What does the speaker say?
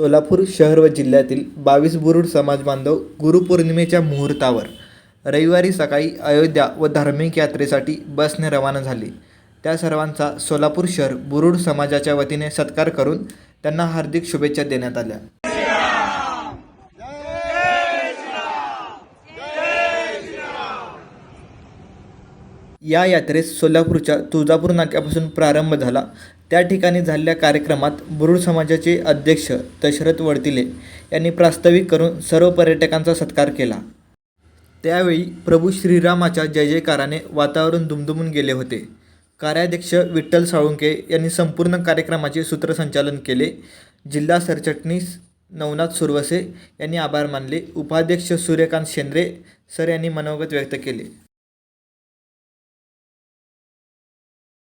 सोलापूर शहर व जिल्ह्यातील बावीस बुरुड समाज बांधव गुरुपौर्णिमेच्या मुहूर्तावर रविवारी सकाळी अयोध्या व धार्मिक यात्रेसाठी बसने रवाना झाली. त्या सर्वांचा सोलापूर शहर बुरुड समाजाच्या वतीने सत्कार करून त्यांना हार्दिक शुभेच्छा देण्यात आल्या. या यात्रेस सोलापूरच्या तुळजापूर नाक्यापासून प्रारंभ झाला. त्या ठिकाणी झालेल्या कार्यक्रमात बुरुड समाजाचे अध्यक्ष दशरथ वडतिले यांनी प्रास्ताविक करून सर्व पर्यटकांचा सत्कार केला. त्यावेळी प्रभू श्रीरामाच्या जय जयकाराने वातावरण दुमदुमून गेले होते. कार्याध्यक्ष विठ्ठल साळुंके यांनी संपूर्ण कार्यक्रमाचे सूत्रसंचालन केले. जिल्हा सरचटणीस नवनाथ सुरवसे यांनी आभार मानले. उपाध्यक्ष सूर्यकांत शेंद्रे सर यांनी मनोगत व्यक्त केले.